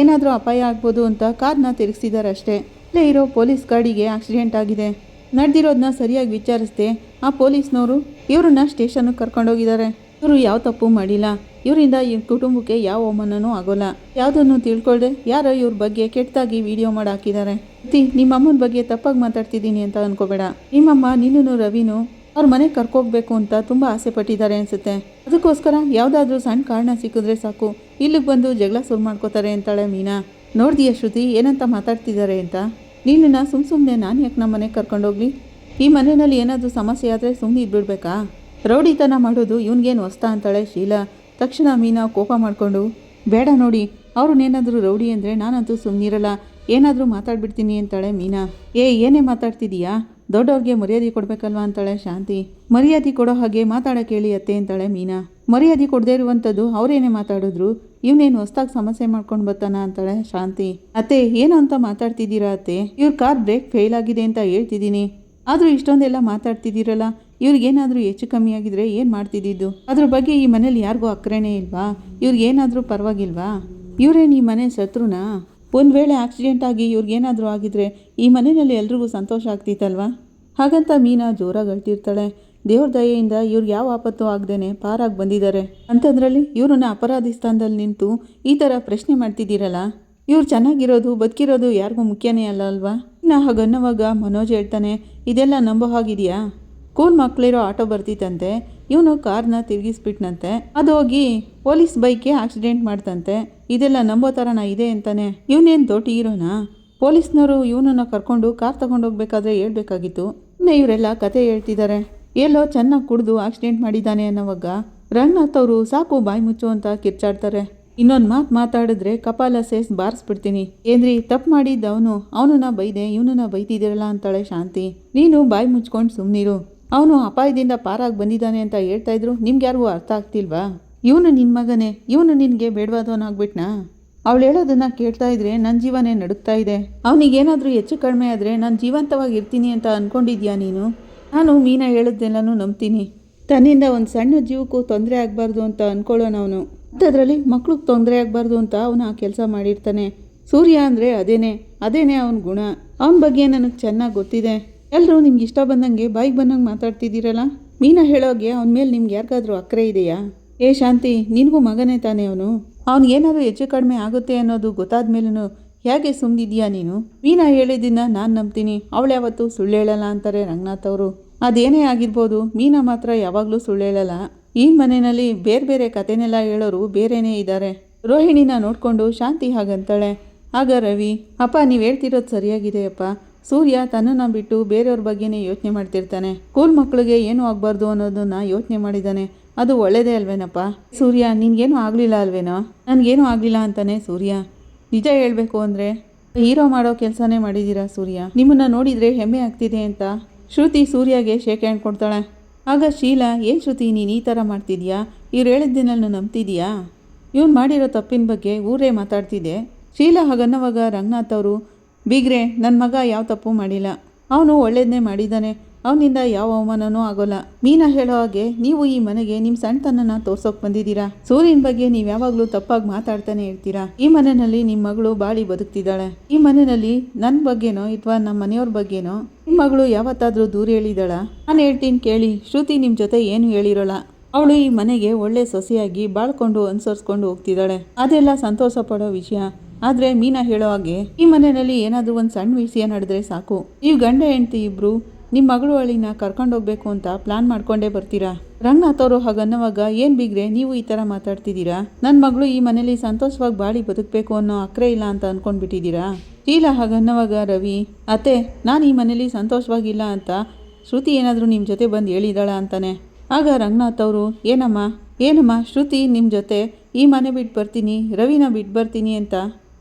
ಏನಾದರೂ ಅಪಾಯ ಆಗ್ಬೋದು ಅಂತ ಕಾರ್ನ ತಿರುಗಿಸಿದಾರಷ್ಟೇ. ಅಷ್ಟೇ ಇಲ್ಲೇ ಇರೋ ಪೊಲೀಸ್ ಗಾಡಿಗೆ ಆಕ್ಸಿಡೆಂಟ್ ಆಗಿದೆ. ನಡೆದಿರೋದನ್ನ ಸರಿಯಾಗಿ ವಿಚಾರಿಸ್ದೆ, ಆ ಪೊಲೀಸ್ನವರು ಇವ್ರನ್ನ ಸ್ಟೇಷನ್ಗೆ ಕರ್ಕೊಂಡೋಗಿದ್ದಾರೆ. ಇವರು ಯಾವ ತಪ್ಪು ಮಾಡಿಲ್ಲ. ಇವರಿಂದ ಈ ಕುಟುಂಬಕ್ಕೆ ಯಾವ ಅವಮಾನನೂ ಆಗೋಲ್ಲ. ಯಾವುದನ್ನು ತಿಳ್ಕೊಳ್ದೆ, ಯಾರೋ ಇವ್ರ ಬಗ್ಗೆ ಕೆಟ್ಟದಾಗಿ ವಿಡಿಯೋ ಮಾಡಿ ಹಾಕಿದ್ದಾರೆ. ನಿಮ್ಮ ಅಮ್ಮನ ಬಗ್ಗೆ ತಪ್ಪಾಗಿ ಮಾತಾಡ್ತಿದ್ದೀನಿ ಅಂತ ಅನ್ಕೋಬೇಡ. ನಿಮ್ಮಮ್ಮ ನಿನ್ನೂ ರವಿನೂ ಅವ್ರ ಮನೆಗೆ ಕರ್ಕೋಗ್ಬೇಕು ಅಂತ ತುಂಬ ಆಸೆ ಪಟ್ಟಿದ್ದಾರೆ ಅನಿಸುತ್ತೆ. ಅದಕ್ಕೋಸ್ಕರ ಯಾವುದಾದ್ರೂ ಸಣ್ಣ ಕಾರಣ ಸಿಕ್ಕಿದ್ರೆ ಸಾಕು. ಇಲ್ಲಿಗೆ ಬಂದು ಜಗಳ ಶುರು ಮಾಡ್ಕೋತಾರೆ ಅಂತಾಳೆ ಮೀನಾ. ನೋಡ್ದೀಯ ಶ್ರುತಿ, ಏನಂತ ಮಾತಾಡ್ತಿದ್ದಾರೆ ಅಂತ? ನೀನನ್ನ ಸುಮ್ಮ ಸುಮ್ಮನೆ ನಾನು ಯಾಕೆ ನಮ್ಮ ಮನೆಗೆ ಕರ್ಕೊಂಡೋಗ್ಲಿ? ಈ ಮನೆಯಲ್ಲಿ ಏನಾದರೂ ಸಮಸ್ಯೆ ಆದರೆ ಸುಮ್ಮನೆ ಇದ್ಬಿಡ್ಬೇಕಾ? ರೌಡಿತನ ಮಾಡೋದು ಇವನಿಗೇನು ಹೊಸ್ತ ಅಂತಾಳೆ ಶೀಲಾ. ತಕ್ಷಣ ಮೀನಾ ಕೋಪ ಮಾಡಿಕೊಂಡು, ಬೇಡ ನೋಡಿ ಅವ್ರನ್ನೇನಾದರೂ ರೌಡಿ ಅಂದರೆ ನಾನಂತೂ ಸುಮ್ಮನಿರಲ್ಲ ಏನಾದರೂ ಮಾತಾಡ್ಬಿಡ್ತೀನಿ ಅಂತಾಳೆ ಮೀನಾ. ಏ, ಏನೇ ಮಾತಾಡ್ತಿದೀಯಾ? ದೊಡ್ಡವ್ರಿಗೆ ಮರ್ಯಾದೆ ಕೊಡಬೇಕಲ್ವಾ ಅಂತಾಳೆ ಶಾಂತಿ. ಮರ್ಯಾದೆ ಕೊಡೋ ಹಾಗೆ ಮಾತಾಡೋಕೆ ಹೇಳಿ ಅತ್ತೆ ಅಂತಾಳೆ ಮೀನಾ. ಮರ್ಯಾದೆ ಕೊಡದೇ ಇರುವಂಥದ್ದು ಅವರೇನೇ ಮಾತಾಡಿದ್ರು. ಇವನೇನು ಹೊಸ್ದಾಗಿ ಸಮಸ್ಯೆ ಮಾಡ್ಕೊಂಡು ಬರ್ತಾನ ಅಂತಾಳೆ ಶಾಂತಿ. ಅತ್ತೆ, ಏನು ಅಂತ ಮಾತಾಡ್ತಿದ್ದೀರಾ ಅತ್ತೆ? ಇವ್ರ ಕಾರ್ ಬ್ರೇಕ್ ಫೇಲ್ ಆಗಿದೆ ಅಂತ ಹೇಳ್ತಿದ್ದೀನಿ. ಆದರೂ ಇಷ್ಟೊಂದೆಲ್ಲ ಮಾತಾಡ್ತಿದ್ದೀರಲ್ಲ, ಇವ್ರಿಗೇನಾದರೂ ಹೆಚ್ಚು ಕಮ್ಮಿ ಆಗಿದ್ರೆ ಏನು ಮಾಡ್ತಿದ್ದಿದ್ದು? ಅದ್ರ ಬಗ್ಗೆ ಈ ಮನೇಲಿ ಯಾರಿಗೂ ಅಕ್ರೇನೇ ಇಲ್ವಾ? ಇವ್ರಿಗೇನಾದರೂ ಪರವಾಗಿಲ್ವಾ? ಇವರೇನು ಈ ಮನೆ ಶತ್ರುನಾ? ಒಂದು ವೇಳೆ ಆಕ್ಸಿಡೆಂಟ್ ಆಗಿ ಇವ್ರಿಗೇನಾದರೂ ಆಗಿದ್ರೆ ಈ ಮನೆಯಲ್ಲಿ ಎಲ್ರಿಗೂ ಸಂತೋಷ ಆಗ್ತಿತ್ತಲ್ವಾ? ಹಾಗಂತ ಮೀನಾ ಜೋರಾಗಿ ಅಳ್ತಿರ್ತಾಳೆ ದೇವ್ರ ದಯೆಯಿಂದ ಇವ್ರಿಗೆ ಯಾವ ಆಪತ್ತು ಆಗದೇನೆ ಪಾರಾಗಿ ಬಂದಿದ್ದಾರೆ ಅಂಥದ್ರಲ್ಲಿ ಇವ್ರನ್ನ ಅಪರಾಧಿ ಸ್ಥಾನದಲ್ಲಿ ನಿಂತು ಈ ಥರ ಪ್ರಶ್ನೆ ಮಾಡ್ತಿದ್ದೀರಲ್ಲ? ಇವ್ರು ಚೆನ್ನಾಗಿರೋದು, ಬದುಕಿರೋದು ಯಾರಿಗೂ ಮುಖ್ಯನೇ ಅಲ್ಲ ಅಲ್ವಾ? ನಾ ಹಾಗನ್ನವಾಗ ಮನೋಜ್ ಹೇಳ್ತಾನೆ, ಇದೆಲ್ಲ ನಂಬೋ ಹಾಗಿದೆಯಾ? ಸ್ಕೂಲ್ ಮಕ್ಕಳಿರೋ ಆಟೋ ಬರ್ತಿತ್ತಂತೆ. ಇವನು ಕಾರ್ನ ತಿರುಗಿಸ್ಬಿಟ್ನಂತೆ. ಅದು ಹೋಗಿ ಪೊಲೀಸ್ ಬೈಕ್ಗೆ ಆಕ್ಸಿಡೆಂಟ್ ಮಾಡ್ತಂತೆ. ಇದೆಲ್ಲ ನಂಬೋ ಥರನ ಇದೆ ಅಂತಾನೆ. ಇವನೇನು ದೊಡ್ಡ ಹೀರೋನಾ? ಪೊಲೀಸ್ನವರು ಇವನನ್ನ ಕರ್ಕೊಂಡು ಕಾರ್ ತಗೊಂಡೋಗ್ಬೇಕಾದ್ರೆ ಹೇಳ್ಬೇಕಾಗಿತ್ತು. ಇನ್ನು ಇವರೆಲ್ಲ ಕತೆ ಹೇಳ್ತಿದ್ದಾರೆ ಎಲ್ಲೋ ಚೆನ್ನಾಗಿ ಕುಡಿದು ಆಕ್ಸಿಡೆಂಟ್ ಮಾಡಿದ್ದಾನೆ ಅನ್ನೋವಾಗ ರಂಗನಾಥ್ ಅವರು ಸಾಕು ಬಾಯಿ ಮುಚ್ಚು ಅಂತ ಕಿರ್ಚಾಡ್ತಾರೆ. ಇನ್ನೊಂದು ಮಾತು ಮಾತಾಡಿದ್ರೆ ಕಪಾಲ ಸೇಸ್ ಬಾರಿಸ್ಬಿಡ್ತೀನಿ. ಏನ್ರಿ, ತಪ್ಪು ಮಾಡಿದ್ದ ಅವನು, ಅವನನ್ನ ಬೈದೆ, ಇವನನ್ನ ಬೈತಿದ್ದೀರಲ್ಲ ಅಂತಾಳೆ ಶಾಂತಿ. ನೀನು ಬಾಯಿ ಮುಚ್ಕೊಂಡು ಸುಮ್ಮನಿರು ಅವನು ಅಪಾಯದಿಂದ ಪಾರಾಗಿ ಬಂದಿದ್ದಾನೆ ಅಂತ ಹೇಳ್ತಾ ಇದ್ರು ನಿಮ್ಗೆ ಯಾರಿಗೂ ಅರ್ಥ ಆಗ್ತಿಲ್ವಾ? ಇವನು ನಿನ್ನ ಮಗನೇ, ಇವನು ನಿನಗೆ ಬೇಡವಾದವನಾಗ್ಬಿಟ್ನಾ? ಅವಳು ಹೇಳೋದನ್ನು ಕೇಳ್ತಾ ಇದ್ರೆ ನನ್ನ ಜೀವನೇ ನಡುಕ್ತಾ ಇದೆ. ಅವನಿಗೇನಾದರೂ ಹೆಚ್ಚು ಕಡಿಮೆ ಆದರೆ ನಾನು ಜೀವಂತವಾಗಿ ಇರ್ತೀನಿ ಅಂತ ಅಂದ್ಕೊಂಡಿದ್ಯಾ ನೀನು? ನಾನು ಮೀನಾ ಹೇಳೋದೆಲ್ಲನೂ ನಂಬ್ತೀನಿ. ತನ್ನಿಂದ ಒಂದು ಸಣ್ಣ ಜೀವಕ್ಕೂ ತೊಂದರೆ ಆಗಬಾರ್ದು ಅಂತ ಅಂದ್ಕೊಳ್ಳೋಣ ಅವನು. ಅಂಥದ್ರಲ್ಲಿ ಮಕ್ಳಿಗೆ ತೊಂದರೆ ಆಗಬಾರ್ದು ಅಂತ ಅವನು ಆ ಕೆಲಸ ಮಾಡಿರ್ತಾನೆ. ಸೂರ್ಯ ಅಂದರೆ ಅದೇನೆ, ಅದೇನೇ ಅವನ ಗುಣ. ಅವನ ಬಗ್ಗೆ ನನಗೆ ಚೆನ್ನಾಗಿ ಗೊತ್ತಿದೆ. ಎಲ್ಲರೂ ನಿಮ್ಗೆ ಇಷ್ಟ ಬಂದಂಗೆ ಬಾಯಿಗೆ ಬಂದಂಗೆ ಮಾತಾಡ್ತಿದ್ದೀರಲ್ಲ? ಮೀನಾ ಹೇಳೋಗೆ ಅವನ ಮೇಲೆ ನಿಮ್ಗೆ ಯಾರಿಗಾದ್ರೂ ಅಕ್ರೆ ಇದೆಯಾ? ಏ ಶಾಂತಿ, ನಿನಗೂ ಮಗನೇ ತಾನೇ ಅವನು? ಅವನಿಗೇನಾದರೂ ಹೆಚ್ಚು ಕಡಿಮೆ ಆಗುತ್ತೆ ಅನ್ನೋದು ಗೊತ್ತಾದ ಮೇಲೂ ಹೇಗೆ ಸುಮ್ಮನಿದ್ಯಾ ನೀನು? ಮೀನಾ ಹೇಳಿದ್ದನ್ನ ನಾನು ನಂಬ್ತೀನಿ. ಅವಳು ಯಾವತ್ತು ಸುಳ್ಳು ಹೇಳಲ್ಲ ಅಂತಾರೆ ರಂಗನಾಥ್ ಅವರು. ಅದೇನೇ ಆಗಿರ್ಬೋದು ಮೀನಾ ಮಾತ್ರ ಯಾವಾಗಲೂ ಸುಳ್ಳು ಹೇಳಲ್ಲ. ಈ ಮನೆಯಲ್ಲಿ ಬೇರೆ ಬೇರೆ ಕತೆನೆಲ್ಲ ಹೇಳೋರು ಬೇರೆನೇ ಇದ್ದಾರೆ ರೋಹಿಣಿನ ನೋಡಿಕೊಂಡು ಶಾಂತಿ ಹಾಗಂತಾಳೆ. ಆಗ ರವಿ, ಅಪ್ಪ, ನೀವು ಹೇಳ್ತಿರೋದು ಸರಿಯಾಗಿದೆ ಅಪ್ಪ. ಸೂರ್ಯ ತನ್ನನ್ನು ಬಿಟ್ಟು ಬೇರೆಯವ್ರ ಬಗ್ಗೆನೇ ಯೋಚನೆ ಮಾಡ್ತಿರ್ತಾನೆ. ಸ್ಕೂಲ್ ಮಕ್ಕಳಿಗೆ ಏನೂ ಆಗಬಾರ್ದು ಅನ್ನೋದನ್ನ ಯೋಚನೆ ಮಾಡಿದ್ದಾನೆ ಅದು ಒಳ್ಳೇದೇ ಅಲ್ವೇನಪ್ಪ? ಸೂರ್ಯ, ನಿನಗೇನು ಆಗಲಿಲ್ಲ ಅಲ್ವೇನೋ? ನನಗೇನು ಆಗಲಿಲ್ಲ ಅಂತಾನೆ ಸೂರ್ಯ? ನಿಜ ಹೇಳಬೇಕು ಅಂದರೆ? ಹೀರೋ ಮಾಡೋ ಕೆಲಸನೇ ಮಾಡಿದ್ದೀರಾ ಸೂರ್ಯ? ನಿಮ್ಮನ್ನು ನೋಡಿದರೆ ಹೆಮ್ಮೆ ಆಗ್ತಿದೆ ಅಂತ? ಶ್ರುತಿ ಸೂರ್ಯಗೆ ಶೇಕ್ ಹ್ಯಾಂಡ್ ಕೊಡ್ತಾಳೆ ಆಗ ಶೀಲಾ, ಏನು ಶ್ರುತಿ, ನೀನು ಈ ಥರ ಮಾಡ್ತಿದ್ಯಾ? ಇವ್ರು ಹೇಳಿದ್ದನ್ನೆಲ್ಲ ನಂಬ್ತಿದ್ಯಾ? ಇವ್ನು ಮಾಡಿರೋ ತಪ್ಪಿನ ಬಗ್ಗೆ ಊರೇ ಮಾತಾಡ್ತಿದ್ದೆ ಶೀಲಾ ಹಾಗನ್ನವಾಗ ರಂಗನಾಥ್ ಅವರು, ಬೀಗ್ರೆ ನನ್ನ ಮಗ ಯಾವ ತಪ್ಪು ಮಾಡಿಲ್ಲ. ಅವನು ಒಳ್ಳೇದನ್ನೇ ಮಾಡಿದ್ದಾನೆ. ಅವನಿಂದ ಯಾವ ಅವಮಾನನೂ ಆಗೋಲ್ಲ. ಮೀನಾ ಹೇಳೋ ಹಾಗೆ, ನೀವು ಈ ಮನೆಗೆ ನಿಮ್ಮ ಸಣ್ಣತನನ ತೋರ್ಸೋಕೆ ಬಂದಿದ್ದೀರಾ? ಸೂರ್ಯನ ಬಗ್ಗೆ ನೀವು ಯಾವಾಗಲೂ ತಪ್ಪಾಗಿ ಮಾತಾಡ್ತಾನೆ ಇರ್ತೀರಾ? ಈ ಮನೆಯಲ್ಲಿ ನಿಮ್ಮ ಮಗಳು ಬಾಳಿ ಬದುಕ್ತಿದ್ದಾಳೆ. ಈ ಮನೆಯಲ್ಲಿ ನನ್ನ ಬಗ್ಗೆನೋ ಅಥವಾ ನಮ್ಮ ಮನೆಯವ್ರ ಬಗ್ಗೆನೋ ನಿಮ್ಮ ಮಗಳು ಯಾವತ್ತಾದರೂ ದೂರ ಹೇಳಿದಾಳ ನಾನು ಹೇಳ್ತೀನಿ ಕೇಳಿ, ಶ್ರುತಿ ನಿಮ್ಮ ಜೊತೆ ಏನು ಹೇಳಿರೋಲ್ಲ. ಅವಳು ಈ ಮನೆಗೆ ಒಳ್ಳೆ ಸೊಸೆಯಾಗಿ ಬಾಳ್ಕೊಂಡು ಅನುಸರಿಸ್ಕೊಂಡು ಹೋಗ್ತಿದ್ದಾಳೆ. ಅದೆಲ್ಲ ಸಂತೋಷ ಪಡೋ ವಿಷಯ. ಆದರೆ ಮೀನಾ ಹೇಳೋ ಹಾಗೆ, ಈ ಮನೆಯಲ್ಲಿ ಏನಾದರೂ ಒಂದು ಸಣ್ಣ ವಿಷಯ ನಡೆದ್ರೆ ಸಾಕು. ನೀವು ಗಂಡ ಹೆಂಡತಿ ಇಬ್ರು ನಿಮ್ಮ ಮಗಳು ಅಳಿನ ಕರ್ಕೊಂಡೋಗ್ಬೇಕು ಅಂತ ಪ್ಲಾನ್ ಮಾಡ್ಕೊಂಡೇ ಬರ್ತೀರಾ? ರಂಗನಾಥ್ ಅವರು ಹಾಗನ್ನವಾಗ, ಏನು ಬಿಗ್ರೆ, ನೀವು ಈ ಥರ ಮಾತಾಡ್ತಿದ್ದೀರಾ? ನನ್ನ ಮಗಳು ಈ ಮನೇಲಿ ಸಂತೋಷವಾಗಿ ಬಾಳಿ ಬದುಕಬೇಕು ಅನ್ನೋ ಅಕ್ರೆ ಇಲ್ಲ ಅಂತ ಅಂದ್ಕೊಂಡ್ಬಿಟ್ಟಿದ್ದೀರಾ ಶೀಲಾ ಹಾಗನ್ನವಾಗ, ರವಿ, ಅತ್ತೆ, ನಾನು ಈ ಮನೇಲಿ ಸಂತೋಷವಾಗಿಲ್ಲ ಅಂತ ಶ್ರುತಿ ಏನಾದರೂ ನಿಮ್ಮ ಜೊತೆ ಬಂದು ಹೇಳಿದಾಳ ಅಂತಾನೆ. ಆಗ ರಂಗನಾಥ್ ಅವರು, ಏನಮ್ಮ ಏನಮ್ಮ, ಶ್ರುತಿ ನಿಮ್ಮ ಜೊತೆ ಈ ಮನೆ ಬಿಟ್ಟು ಬರ್ತೀನಿ, ರವಿನ ಬಿಟ್ಟು ಬರ್ತೀನಿ ಅಂತ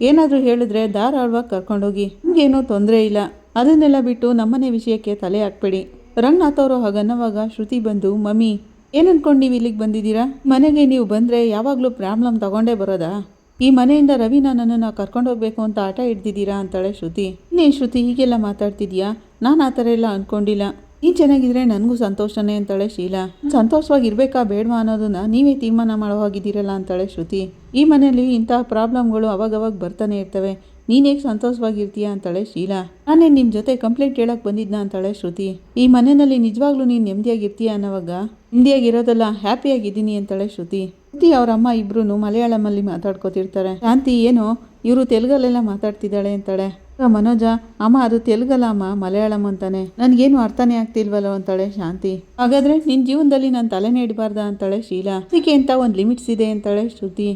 ಏನಾದರೂ ಹೇಳಿದ್ರೆ ಧಾರಾಳವಾಗಿ ಕರ್ಕೊಂಡೋಗಿ ನಿಮಗೇನೂ ತೊಂದರೆ ಇಲ್ಲ. ಅದನ್ನೆಲ್ಲ ಬಿಟ್ಟು ನಮ್ಮನೆ ವಿಷಯಕ್ಕೆ ತಲೆ ಹಾಕ್ಬೇಡಿ. ರಂಗನಾಥ್ ಅವರು ಹಾಗನ್ನವಾಗ ಶ್ರುತಿ ಬಂದು, ಮಮ್ಮಿ, ಏನನ್ಕೊಂಡು ನೀವು ಇಲ್ಲಿಗೆ ಬಂದಿದ್ದೀರಾ? ಮನೆಗೆ ನೀವು ಬಂದರೆ ಯಾವಾಗಲೂ ಪ್ರಾಬ್ಲಮ್ ತಗೊಂಡೇ ಬರೋದಾ? ಈ ಮನೆಯಿಂದ ರವಿನ ನನ್ನನ್ನು ಕರ್ಕೊಂಡೋಗ್ಬೇಕು ಅಂತ ಆಟ ಹಿಡ್ದಿದ್ದೀರಾ? ಅಂತಾಳೆ ಶ್ರುತಿ. ನೀ ಶ್ರುತಿ, ಹೀಗೆಲ್ಲ ಮಾತಾಡ್ತಿದ್ಯಾ? ನಾನು ಆ ಥರ ಎಲ್ಲ ಅಂದ್ಕೊಂಡಿಲ್ಲ ನೀನು ಚೆನ್ನಾಗಿದ್ರೆ ನನಗೂ ಸಂತೋಷನೇ, ಅಂತಾಳೆ ಶೀಲಾ. ಸಂತೋಷವಾಗಿ ಇರಬೇಕಾ ಬೇಡವಾ ಅನ್ನೋದನ್ನ ನೀವೇ ತೀರ್ಮಾನ ಮಾಡೋ ಹಾಗಿದ್ದೀರಲ್ಲ, ಅಂತಾಳೆ ಶ್ರುತಿ. ಈ ಮನೆಯಲ್ಲಿ ಇಂತಹ ಪ್ರಾಬ್ಲಮ್ಗಳು ಅವಾಗವಾಗ ಬರ್ತಾನೆ ಇರ್ತವೆ. ನೀನೇಗೆ ಸಂತೋಷವಾಗಿರ್ತೀಯ ಅಂತಾಳೆ ಶೀಲಾ. ನಾನೇ ನಿಮ್ಮ ಜೊತೆ ಕಂಪ್ಲೇಂಟ್ ಹೇಳಕ್ಕೆ ಬಂದಿದ್ನ ಅಂತಾಳೆ ಶ್ರುತಿ. ಈ ಮನೆಯಲ್ಲಿ ನಿಜವಾಗ್ಲೂ ನೀನು ನೆಮ್ಮದಿಯಾಗಿರ್ತೀಯ ಅನ್ನೋವಾಗ? ನೆಮ್ಮದಿಯಾಗಿರೋದಲ್ಲ, ಹ್ಯಾಪಿಯಾಗಿದ್ದೀನಿ ಅಂತಾಳೆ ಶ್ರುತಿ. ಶ್ರುತಿ ಅವ್ರ ಅಮ್ಮ ಇಬ್ರು ಮಲಯಾಳಮಲ್ಲಿ ಮಾತಾಡ್ಕೋತಿರ್ತಾರೆ. ಶಾಂತಿ ಏನು, ಇವರು ತೆಲುಗಲ್ಲೆಲ್ಲ ಮಾತಾಡ್ತಿದ್ದಾಳೆ ಅಂತಾಳೆ. ಮನೋಜ, ಅಮ್ಮ ಅದು ತೆಲುಗಲ್ಲ ಅಮ್ಮ, ಮಲಯಾಳಂ ಅಂತಾನೆ. ನನಗೇನು ಅರ್ಥನೇ ಆಗ್ತಿಲ್ವಲ್ಲ ಅಂತಾಳೆ ಶಾಂತಿ. ಹಾಗಾದ್ರೆ ನಿನ್ನ ಜೀವನದಲ್ಲಿ ನಾನು ತಲೆನೇ ಇಡಬಾರ್ದ ಅಂತಾಳೆ ಶೀಲಾ. ಅದಕ್ಕೆ ಅಂತ ಒಂದು ಲಿಮಿಟ್ಸ್ ಇದೆ ಅಂತಾಳೆ ಶ್ರುತಿ.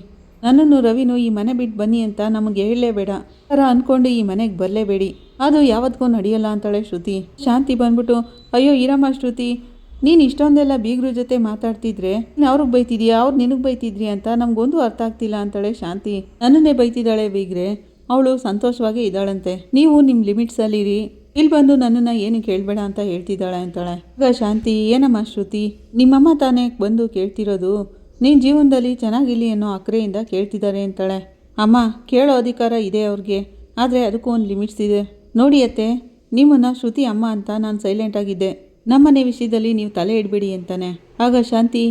ನನ್ನನ್ನು ರವಿನು ಈ ಮನೆ ಬಿಟ್ಟು ಬನ್ನಿ ಅಂತ ನಮಗೆ ಹೇಳಲೇಬೇಡ. ಥರ ಅಂದ್ಕೊಂಡು ಈ ಮನೆಗೆ ಬರಲೇಬೇಡಿ. ಅದು ಯಾವತ್ತಿಗೂ ನಡೆಯಲ್ಲ ಅಂತಾಳೆ ಶ್ರುತಿ. ಶಾಂತಿ ಬಂದ್ಬಿಟ್ಟು, ಅಯ್ಯೋ ಇರಮ್ಮ ಶ್ರುತಿ, ನೀನು ಇಷ್ಟೊಂದೆಲ್ಲ ಬೀಗ್ರ ಜೊತೆ ಮಾತಾಡ್ತಿದ್ರೆ ನೀನು ಅವ್ರಿಗೆ ಬೈತಿದ್ಯಾ? ಅವ್ರು ನಿನಗೆ ಬೈತಿದ್ರಿ ಅಂತ ನಮಗೊಂದು ಅರ್ಥ ಆಗ್ತಿಲ್ಲ ಅಂತಾಳೆ ಶಾಂತಿ. ನನ್ನನ್ನೇ ಬೈತಿದ್ದಾಳೆ ಬೀಗ್ರೆ. ಅವಳು ಸಂತೋಷವಾಗಿ ಇದ್ದಾಳಂತೆ. ನೀವು ನಿಮ್ಮ ಲಿಮಿಟ್ಸಲ್ಲಿರಿ ಇಲ್ಲಿ ಬಂದು ನನ್ನನ್ನು ಏನು ಕೇಳಬೇಡ ಅಂತ ಹೇಳ್ತಿದ್ದಾಳೆ ಅಂತಾಳೆ. ಈಗ ಶಾಂತಿ, ಏನಮ್ಮ ಶ್ರುತಿ, ನಿಮ್ಮಮ್ಮ ತಾನೇ ಬಂದು ಕೇಳ್ತಿರೋದು? ನಿನ್ನ ಜೀವನದಲ್ಲಿ ಚೆನ್ನಾಗಿಲ್ಲಿ ಅನ್ನೋ ಅಕ್ರೆಯಿಂದ ಕೇಳ್ತಿದ್ದಾರೆ ಅಂತಾಳೆ. ಅಮ್ಮ, ಕೇಳೋ ಅಧಿಕಾರ ಇದೆ ಅವ್ರಿಗೆ, ಆದರೆ ಅದಕ್ಕೂ ಒಂದು ಲಿಮಿಟ್ಸ್ ಇದೆ. ನೋಡಿ ಅತ್ತೆ, ನಿಮ್ಮನ್ನು ಶ್ರುತಿ ಅಮ್ಮ ಅಂತ ನಾನು ಸೈಲೆಂಟ್ ಆಗಿದ್ದೆ. ನಮ್ಮನೆ ವಿಷಯದಲ್ಲಿ ನೀವು ತಲೆ ಇಡಬೇಡಿ ಅಂತಾನೆ. ಆಗ ಶಾಂತಿ,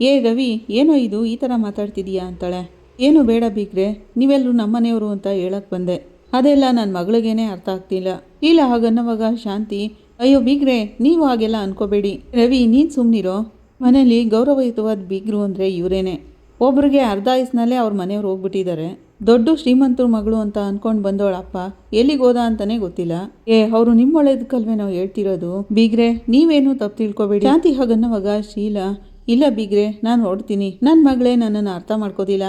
ಏ ರವಿ, ಏನೋ ಇದು ಈ ಥರ ಮಾತಾಡ್ತಿದೀಯಾ? ಅಂತಾಳೆ. ಏನು ಬೇಡ ಬೀಗ್ರೆ ನೀವೆಲ್ಲರೂ ನಮ್ಮನೆಯವರು ಅಂತ ಹೇಳಕ್ಕೆ ಬಂದೆ. ಅದೆಲ್ಲ ನನ್ನ ಮಗಳಿಗೇನೆ ಅರ್ಥ ಆಗ್ತಿಲ್ಲ. ಇಲ್ಲ ಹಾಗನ್ನವಾಗ ಶಾಂತಿ, ಅಯ್ಯೋ ಬೀಗ್ರೆ ನೀವು ಹಾಗೆಲ್ಲ ಅನ್ಕೋಬೇಡಿ. ರವಿ, ನೀನು ಸುಮ್ಮನಿರೋ ಮನೇಲಿ ಗೌರವಯುತವಾದ ಬೀಗರು ಅಂದರೆ ಇವರೇನೆ. ಒಬ್ರಿಗೆ ಅರ್ಧ ವಯಸ್ಸಿನಲ್ಲೇ ಅವ್ರ ಮನೆಯವ್ರು ಹೋಗ್ಬಿಟ್ಟಿದ್ದಾರೆ ದೊಡ್ಡ ಶ್ರೀಮಂತರ ಮಗಳು ಅಂತ ಅನ್ಕೊಂಡು ಬಂದವಳಪ್ಪ ಎಲ್ಲಿಗೆ ಹೋದ ಅಂತಾನೆ ಗೊತ್ತಿಲ್ಲ. ಏ, ಅವರು ನಿಮ್ಮೊಳ್ಳೇದಕ್ಕಲ್ವೇ ನಾವು ಹೇಳ್ತಿರೋದು. ಬೀಗ್ರೆ, ನೀವೇನು ತಪ್ಪು ತಿಳ್ಕೊಬೇಡಿ. ಶಾಂತಿ ಹಾಗನ್ನವಾಗ ಶೀಲಾ, ಇಲ್ಲ ಬೀಗ್ರೆ, ನಾನು ಹೊಡ್ತೀನಿ ನನ್ನ ಮಗಳೇ ನನ್ನನ್ನು ಅರ್ಥ ಮಾಡ್ಕೋದಿಲ್ಲ.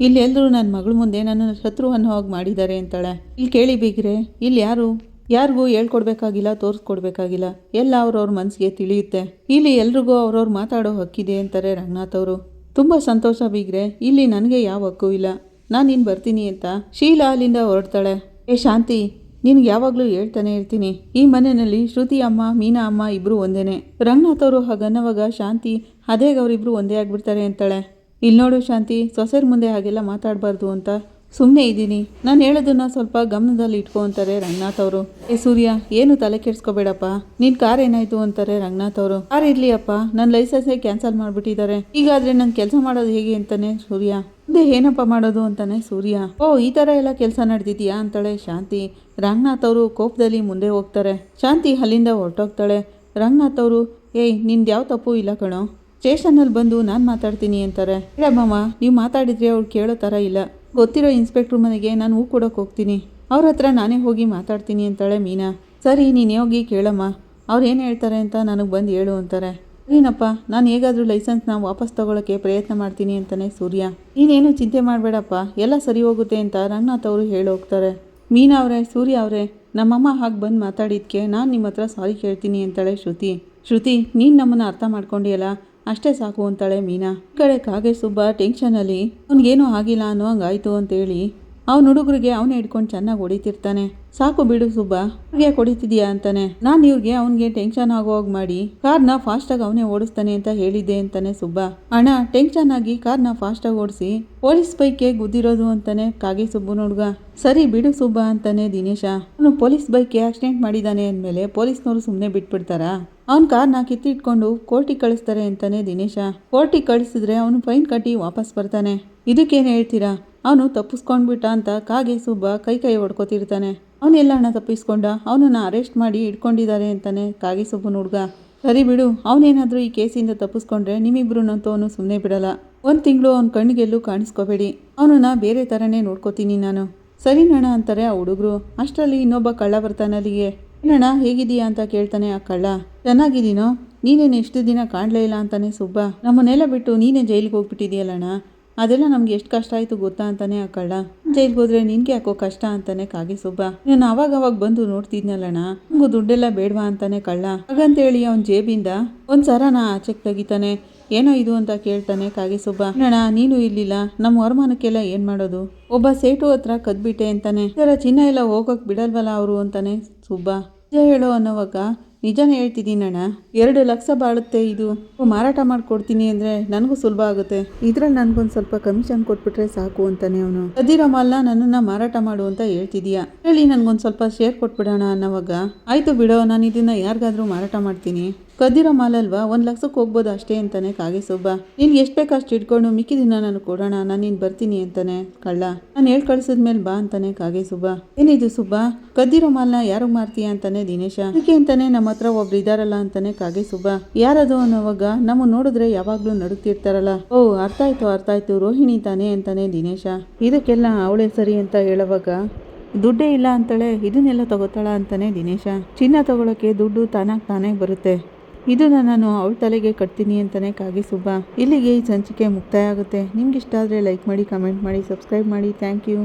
ಇಲ್ಲಿ ಎಲ್ಲರೂ ನನ್ನ ಮಗಳ ಮುಂದೆ ನನ್ನನ್ನು ಶತ್ರು ಅನ್ನೋ ಹಾಗೆ ಮಾಡಿದ್ದಾರೆ ಅಂತಾಳೆ. ಇಲ್ಲಿ ಕೇಳಿ ಬೀಗ್ರೆ ಇಲ್ಲಿ ಯಾರು ಯಾರಿಗೂ ಹೇಳ್ಕೊಡ್ಬೇಕಾಗಿಲ್ಲ, ತೋರಿಸ್ಕೊಡ್ಬೇಕಾಗಿಲ್ಲ. ಎಲ್ಲ ಅವ್ರವ್ರ ಮನಸ್ಸಿಗೆ ತಿಳಿಯುತ್ತೆ. ಇಲ್ಲಿ ಎಲ್ರಿಗೂ ಅವ್ರವ್ರು ಮಾತಾಡೋ ಹಕ್ಕಿದೆ ಅಂತಾರೆ ರಂಗನಾಥ್ ಅವರು. ತುಂಬ ಸಂತೋಷ ಬೀಗ್ರೆ, ಇಲ್ಲಿ ನನಗೆ ಯಾವ ಹಕ್ಕು ಇಲ್ಲ. ನಾನು ನೀನು ಬರ್ತೀನಿ ಅಂತ ಶೀಲಾ ಅಲ್ಲಿಂದ ಹೊರಡ್ತಾಳೆ. ಏ ಶಾಂತಿ, ನಿನ್ಗೆ ಯಾವಾಗಲೂ ಹೇಳ್ತಾನೆ ಇರ್ತೀನಿ. ಈ ಮನೆಯಲ್ಲಿ ಶ್ರುತಿ ಅಮ್ಮ, ಮೀನಾ ಅಮ್ಮ ಇಬ್ಬರು ಒಂದೇನೆ. ರಂಗನಾಥ್ ಅವರು ಹಾಗನ್ನವಾಗ ಶಾಂತಿ, ಅದೇಗ ಅವರಿಬ್ರು ಒಂದೇ ಆಗಿಬಿಡ್ತಾರೆ ಅಂತಾಳೆ. ಇಲ್ಲಿ ನೋಡು ಶಾಂತಿ, ಸೊಸೆರ ಮುಂದೆ ಹಾಗೆಲ್ಲ ಮಾತಾಡಬಾರ್ದು ಅಂತ ಸುಮ್ಮನೆ ಇದ್ದೀನಿ. ನಾನು ಹೇಳೋದನ್ನ ಸ್ವಲ್ಪ ಗಮನದಲ್ಲಿ ಇಟ್ಕೊ ಅಂತಾರೆ ರಂಗನಾಥ್ ಅವರು. ಏ ಸೂರ್ಯ, ಏನು ತಲೆ ಕೆಡ್ಸ್ಕೋಬೇಡಪ್ಪ? ನಿನ್ ಕಾರ್ ಏನಾಯ್ತು? ಅಂತಾರೆ ರಂಗನಾಥ್ ಅವರು. ಕಾರ್ ಇರ್ಲಿ ಅಪ್ಪ ನನ್ನ ಲೈಸೆನ್ಸೇ ಕ್ಯಾನ್ಸಲ್ ಮಾಡಿಬಿಟ್ಟಿದ್ದಾರೆ. ಈಗಾದ್ರೆ ನಾನು ಕೆಲಸ ಮಾಡೋದು ಹೇಗೆ ಅಂತಾನೆ ಸೂರ್ಯ. ಮುಂದೆ ಏನಪ್ಪ ಮಾಡೋದು ಅಂತಾನೆ ಸೂರ್ಯ. ಓ, ಈ ಥರ ಎಲ್ಲ ಕೆಲಸ ನಡೆದಿದ್ಯಾ? ಅಂತಾಳೆ ಶಾಂತಿ. ರಂಗನಾಥ್ ಅವರು ಕೋಪದಲ್ಲಿ ಮುಂದೆ ಹೋಗ್ತಾರೆ. ಶಾಂತಿ ಅಲ್ಲಿಂದ ಹೊರಟೋಗ್ತಾಳೆ. ರಂಗನಾಥ್ ಅವರು, ಏಯ್, ನಿಂದು ಯಾವ ತಪ್ಪು ಇಲ್ಲ ಕಣೋ. ಸ್ಟೇಷನಲ್ಲಿ ಬಂದು ನಾನು ಮಾತಾಡ್ತೀನಿ ಅಂತಾರೆ. ಹೇಳಮ್ಮಮ್ಮ ನೀವು ಮಾತಾಡಿದ್ರೆ ಅವ್ರು ಕೇಳೋ ಥರ ಇಲ್ಲ. ಗೊತ್ತಿರೋ ಇನ್ಸ್ಪೆಕ್ಟ್ರ್ ಮನೆಗೆ ನಾನು ಹೂ ಕೊಡೋಕೆ ಹೋಗ್ತೀನಿ. ಅವ್ರ ಹತ್ರ ನಾನೇ ಹೋಗಿ ಮಾತಾಡ್ತೀನಿ ಅಂತಾಳೆ ಮೀನಾ. ಸರಿ, ನೀನು ಹೋಗಿ ಕೇಳಮ್ಮ. ಅವ್ರು ಏನು ಹೇಳ್ತಾರೆ ಅಂತ ನನಗೆ ಬಂದು ಹೇಳು ಅಂತಾರೆ. ಏನಪ್ಪ ನಾನು ಹೇಗಾದರೂ ಲೈಸೆನ್ಸ್ನ ವಾಪಸ್ ತಗೊಳ್ಳೋಕ್ಕೆ ಪ್ರಯತ್ನ ಮಾಡ್ತೀನಿ ಅಂತಾನೆ ಸೂರ್ಯ. ನೀನೇನು ಚಿಂತೆ ಮಾಡಬೇಡಪ್ಪ, ಎಲ್ಲ ಸರಿ ಹೋಗುತ್ತೆ ಅಂತ ರಂಗನಾಥ್ ಅವರು ಹೇಳೋಗ್ತಾರೆ ಮೀನಾ ಅವರೇ, ಸೂರ್ಯ ಅವರೇ, ನಮ್ಮಮ್ಮ ಹಾಗೆ ಬಂದು ಮಾತಾಡಿದ್ಕೆ ನಾನು ನಿಮ್ಮ ಹತ್ರ ಸಾರಿ ಕೇಳ್ತೀನಿ ಅಂತಾಳೆ ಶ್ರುತಿ. ಶ್ರುತಿ, ನೀನು ನಮ್ಮನ್ನು ಅರ್ಥ ಮಾಡ್ಕೊಂಡಿಯಲ್ಲ? ಅಷ್ಟೇ ಸಾಕು ಅಂತಾಳೆ ಮೀನಾ. ಕಡೆ ಕಾಗೆ ಸುಬ್ಬ ಟೆನ್ಷನಲ್ಲಿ, ಅವ್ನಿಗೇನೂ ಆಗಿಲ್ಲ ಅನ್ನೋ ಹಂಗಾಯ್ತು ಅಂತೇಳಿ. ಅವ್ನ ಹುಡುಗರಿಗೆ ಅವನೇ ಹಿಡ್ಕೊಂಡು ಚೆನ್ನಾಗಿ ಹೊಡಿತಿರ್ತಾನೆ. ಸಾಕು ಬಿಡು ಸುಬ್ಬ ಅವ್ರಿಗೆ ಹೊಡಿತಿದ್ಯಾ ಅಂತಾನೆ. ನಾನು ಇವ್ರಿಗೆ ಅವನಿಗೆ ಟೆನ್ಷನ್ ಆಗೋವಾಗ ಮಾಡಿ, ಕಾರ್ನ ಫಾಸ್ಟಾಗಿ ಅವನೇ ಓಡಿಸ್ತಾನೆ ಅಂತ ಹೇಳಿದ್ದೆ ಅಂತಾನೆ ಸುಬ್ಬ. ಅಣ್ಣ, ಟೆನ್ಷನ್ ಆಗಿ ಕಾರ್ನ ಫಾಸ್ಟಾಗಿ ಓಡಿಸಿ, ಪೊಲೀಸ್ ಬೈಕ್ಗೆ ಗುದ್ದಿರೋದು ಅಂತಾನೆ ಕಾಗೆ ಸುಬ್ಬನ ಹುಡುಗ. ಸರಿ ಬಿಡು ಸುಬ್ಬ ಅಂತಾನೆ ದಿನೇಶ. ಅವನು ಪೊಲೀಸ್ ಬೈಕ್ಗೆ ಆಕ್ಸಿಡೆಂಟ್ ಮಾಡಿದ್ದಾನೆ ಅಂದಮೇಲೆ ಪೊಲೀಸ್ನವರು ಸುಮ್ಮನೆ ಬಿಟ್ಬಿಡ್ತಾರಾ? ಅವ್ನ ಕಾರ್ನ ಕಿತ್ತಿಟ್ಕೊಂಡು ಕೋರ್ಟಿಗೆ ಕಳಿಸ್ತಾರೆ ಅಂತಾನೆ ದಿನೇಶ. ಕೋರ್ಟಿಗೆ ಕಳಿಸಿದ್ರೆ ಅವನು ಫೈನ್ ಕಟ್ಟಿ ವಾಪಸ್ ಬರ್ತಾನೆ. ಇದಕ್ಕೇನು ಹೇಳ್ತೀರಾ? ಅವನು ತಪ್ಪಿಸ್ಕೊಂಡ್ಬಿಟ್ಟ ಅಂತ ಕಾಗೆ ಸುಬ್ಬ ಕೈ ಕೈ ಹೊಡ್ಕೊತಿರ್ತಾನೆ ಅವನೆಲ್ಲ ಹಣ ತಪ್ಪಿಸ್ಕೊಂಡ? ಅವನನ್ನು ಅರೆಸ್ಟ್ ಮಾಡಿ ಇಟ್ಕೊಂಡಿದ್ದಾರೆ ಅಂತಾನೆ ಕಾಗೆ ಸುಬ್ಬನ ಹುಡುಗ. ಸರಿ ಬಿಡು, ಅವನೇನಾದರೂ ಈ ಕೇಸಿಂದ ತಪ್ಪಿಸ್ಕೊಂಡ್ರೆ ನಿಮ್ಮಿಬ್ರುನಂತೂ ಅವನು ಸುಮ್ಮನೆ ಬಿಡಲ್ಲ. ಒಂದು ತಿಂಗಳು ಅವ್ನ ಕಣ್ಣಿಗೆಲ್ಲೂ ಕಾಣಿಸ್ಕೋಬೇಡಿ. ಅವನನ್ನ ಬೇರೆ ಥರನೇ ನೋಡ್ಕೋತೀನಿ ನಾನು. ಸರಿ ನಣ ಅಂತಾರೆ ಆ ಹುಡುಗರು. ಅಷ್ಟರಲ್ಲಿ ಇನ್ನೊಬ್ಬ ಕಳ್ಳ ಬರ್ತಾನೆ ಅಲ್ಲಿಗೆ. ಏನಣ್ಣ ಹೇಗಿದೀಯಾ ಅಂತ ಕೇಳ್ತಾನೆ ಆ ಕಳ್ಳ. ಚೆನ್ನಾಗಿದ್ದೀನೋ? ನೀನೇನು ಎಷ್ಟು ದಿನ ಕಾಣಲೇ ಇಲ್ಲ ಅಂತಾನೆ ಸುಬ್ಬ. ನಮ್ಮನ್ನೆಲ್ಲ ಬಿಟ್ಟು ನೀನೇ ಜೈಲಿಗೆ ಹೋಗ್ಬಿಟ್ಟಿದೆಯಲ್ಲಣ್ಣ ಅದೆಲ್ಲ ನಮ್ಗೆ ಎಷ್ಟು ಕಷ್ಟ ಆಯಿತು ಗೊತ್ತಾ? ಅಂತಾನೆ ಆ ಕಳ್ಳ. ಜೈಲಿಗೆ ಹೋದ್ರೆ ನಿನ್ಗೆ ಯಾಕೋ ಕಷ್ಟ? ಅಂತಾನೆ ಕಾಗೆ ಸುಬ್ಬ. ನಾನು ಅವಾಗ ಅವಾಗ ಬಂದು ನೋಡ್ತಿದ್ನಲ್ಲಣ್ಣ? ನಂಗೂ ದುಡ್ಡೆಲ್ಲ ಬೇಡವಾ? ಅಂತಾನೆ ಕಳ್ಳ. ಹಾಗಂತೇಳಿ ಅವನ ಜೇಬಿಂದ ಒಂದು ಸರನ ಆಚೆಗೆ ತೆಗಿತಾನೆ. ಏನೋ ಇದು ಅಂತ ಕೇಳ್ತಾನೆ ಕಾಗೆ ಸುಬ್ಬ. ಅಣ್ಣ ನೀನು ಇಲ್ಲಿಲ್ಲ ನಮ್ಮ ವರಮಾನಕ್ಕೆಲ್ಲ ಏನ್ ಮಾಡೋದು? ಒಬ್ಬ ಸೇಟು ಹತ್ರ ಕದ್ಬಿಟ್ಟೆ ಅಂತಾನೆ. ಇದರ ಚಿನ್ನ ಎಲ್ಲ ಹೋಗಕ್ ಬಿಡಲ್ವಲ್ಲ ಅವರು? ಅಂತಾನೆ ಸುಬ್ಬ. ನಿಜ ಹೇಳೋ ಅನ್ನೋವಾಗ, ನಿಜನೇ ಹೇಳ್ತಿದ್ದೀನಣ್ಣ. ಎರಡು ಲಕ್ಷ ಬಾಳುತ್ತೆ ಇದು. ಮಾರಾಟ ಮಾಡಿಕೊಡ್ತೀನಿ ಅಂದರೆ ನನಗೂ ಸುಲಭ ಆಗುತ್ತೆ. ಇದ್ರಲ್ಲಿ ನನಗೊಂದು ಸ್ವಲ್ಪ ಕಮಿಷನ್ ಕೊಟ್ಬಿಟ್ರೆ ಸಾಕು ಅಂತಾನೆ ಅವನು. ಕದ್ದಿರೋ ಮಾಲ್ನ ನನ್ನನ್ನು ಮಾರಾಟ ಮಾಡು ಅಂತ ಹೇಳ್ತಿದೀಯಾ ಹೇಳಿ ನನಗೊಂದು ಸ್ವಲ್ಪ ಶೇರ್ ಕೊಟ್ಬಿಡೋಣ ಅನ್ನೋವಾಗ, ಆಯಿತು ಬಿಡೋ, ನಾನು ಇದನ್ನ ಯಾರಿಗಾದರೂ ಮಾರಾಟ ಮಾಡ್ತೀನಿ. ಕದ್ದಿರೋ ಮಾಲಲ್ವಾ? ಒಂದು ಲಕ್ಷಕ್ಕೆ ಹೋಗ್ಬೋದು ಅಷ್ಟೇ ಅಂತಾನೆ ಕಾಗೆ ಸುಬ್ಬ. ನಿನ್ಗೆ ಎಷ್ಟು ಬೇಕು ಅಷ್ಟು ಇಟ್ಕೊಂಡು ಮಿಕ್ಕಿದಿನ ನಾನು ಕೊಡೋಣ, ನಾನು ನೀನು ಬರ್ತೀನಿ ಅಂತಾನೆ ಕಳ್ಳ. ನಾನು ಹೇಳ್ ಕಳ್ಸಿದ್ಮೇಲೆ ಬಾ ಅಂತಾನೆ ಕಾಗೆ ಸುಬ್ಬ. ಏನಿದು ಸುಬ್ಬ? ಕದ್ದಿರೋ ಮಾಲ್ನ ಯಾರು ಮಾರ್ತೀಯ ಅಂತಾನೆ ದಿನೇಶ. ಅದಕ್ಕೆ ಅಂತಾನೆ ನಮ್ಮ ಹತ್ರ ಒಬ್ರು ಇದಾರಲ್ಲ ಅಂತಾನೆ ಕಾಗೆ ಸುಬ್ಬ. ಯಾರದು ಅನ್ನೋವಾಗ ನಮ್ಮ ನೋಡಿದ್ರೆ ಯಾವಾಗ್ಲೂ ನಡುಕ್ತಿರ್ತಾರಲ್ಲ ಓ, ಅರ್ಥ ಆಯ್ತು ಅರ್ಥ ಆಯ್ತು, ರೋಹಿಣಿ ತಾನೇ ಅಂತಾನೆ ದಿನೇಶ. ಇದಕ್ಕೆಲ್ಲ ಅವಳೇ ಸರಿ ಅಂತ ಹೇಳುವಾಗ, ದುಡ್ಡೇ ಇಲ್ಲ ಅಂತಾಳೆ, ಇದನ್ನೆಲ್ಲ ತಗೋತಾಳ ಅಂತಾನೆ ದಿನೇಶ. ಚಿನ್ನ ತಗೊಳಕ್ಕೆ ದುಡ್ಡು ತಾನಾಗ್ ತಾನೇ ಬರುತ್ತೆ. ಇದನ್ನ ನಾನು ಅವಳ ತಲೆಗೆ ಕಟ್ತೀನಿ ಅಂತಾನೆ ಕಾಗೆ ಸುಬ್ಬ. ಇಲ್ಲಿಗೆ ಈ ಸಂಚಿಕೆ ಮುಕ್ತಾಯ ಆಗುತ್ತೆ. ನಿಮ್ಗೆ ಇಷ್ಟ ಆದರೆ ಲೈಕ್ ಮಾಡಿ ಕಮೆಂಟ್ ಮಾಡಿ ಸಬ್ಸ್ಕ್ರೈಬ್ ಮಾಡಿ. Thank you